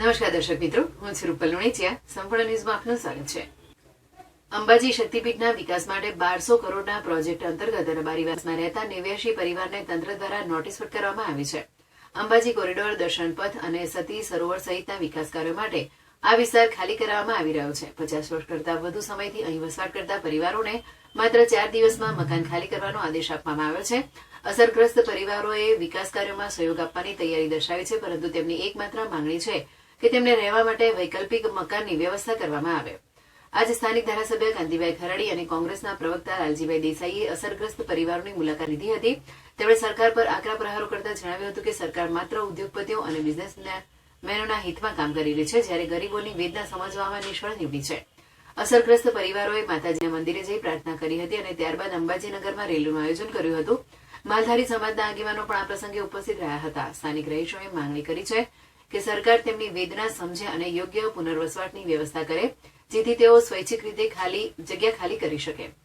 નમસ્કાર દર્શક મિત્રો, હું છું રૂપલ સંપૂર્ણ ન્યૂઝમાં આપનું સ્વાગત છે. અંબાજી શક્તિપીઠના વિકાસ માટે બારસો કરોડના પ્રોજેક્ટ અંતર્ગત રબારીવાસમાં રહેતા નેવ્યાસી પરિવારને તંત્ર દ્વારા નોટિસ ફટકારવામાં આવી છે. અંબાજી કોરિડોર, દર્શન પથ અને સતી સરોવર સહિતના વિકાસ કાર્યો માટે આ વિસ્તાર ખાલી કરાવવામાં આવી રહ્યો છે. પચાસ વર્ષ કરતા વધુ સમયથી અહીં વસવાટ કરતા પરિવારોને માત્ર ચાર દિવસમાં મકાન ખાલી કરવાનો આદેશ આપવામાં આવ્યો છે. અસરગ્રસ્ત પરિવારોએ વિકાસ કાર્યોમાં સહયોગ આપવાની તૈયારી દર્શાવી છે, પરંતુ તેમની એકમાત્ર માંગણી છે કે તેમને રહેવા માટે વૈકલ્પિક મકાનની વ્યવસ્થા કરવામાં આવે. આજે સ્થાનિક ધારાસભ્ય કાંતિભાઈ ખરાડી અને કોંગ્રેસના પ્રવક્તા લાલજીભાઈ દેસાઈએ અસરગ્રસ્ત પરિવારોની મુલાકાત લીધી હતી. તેમણે સરકાર પર આકરા પ્રહારો કરતા જણાવ્યું હતું કે સરકાર માત્ર ઉદ્યોગપતિઓ અને બિઝનેસમેનોના હિતમાં કામ કરી રહી છે, જ્યારે ગરીબોની વેદના સમજવામાં નિષ્ફળ નીવડી છે. અસરગ્રસ્ત પરિવારોએ માતાજીના મંદિરે જઈ પ્રાર્થના કરી હતી અને ત્યારબાદ અંબાજીનગરમાં રેલીનું આયોજન કર્યું હતું. માલધારી સમાજના આગેવાનો પણ આ પ્રસંગે ઉપસ્થિત રહ્યા હતા. સ્થાનિક રહીશોએ માંગણી કરી છે કે સરકાર તેમની વેદના સમજે અને યોગ્ય પુનર્વસવાટની વ્યવસ્થા કરે, જેથી તેઓ સ્વૈચ્છિક રીતે ખાલી જગ્યા ખાલી કરી શકે.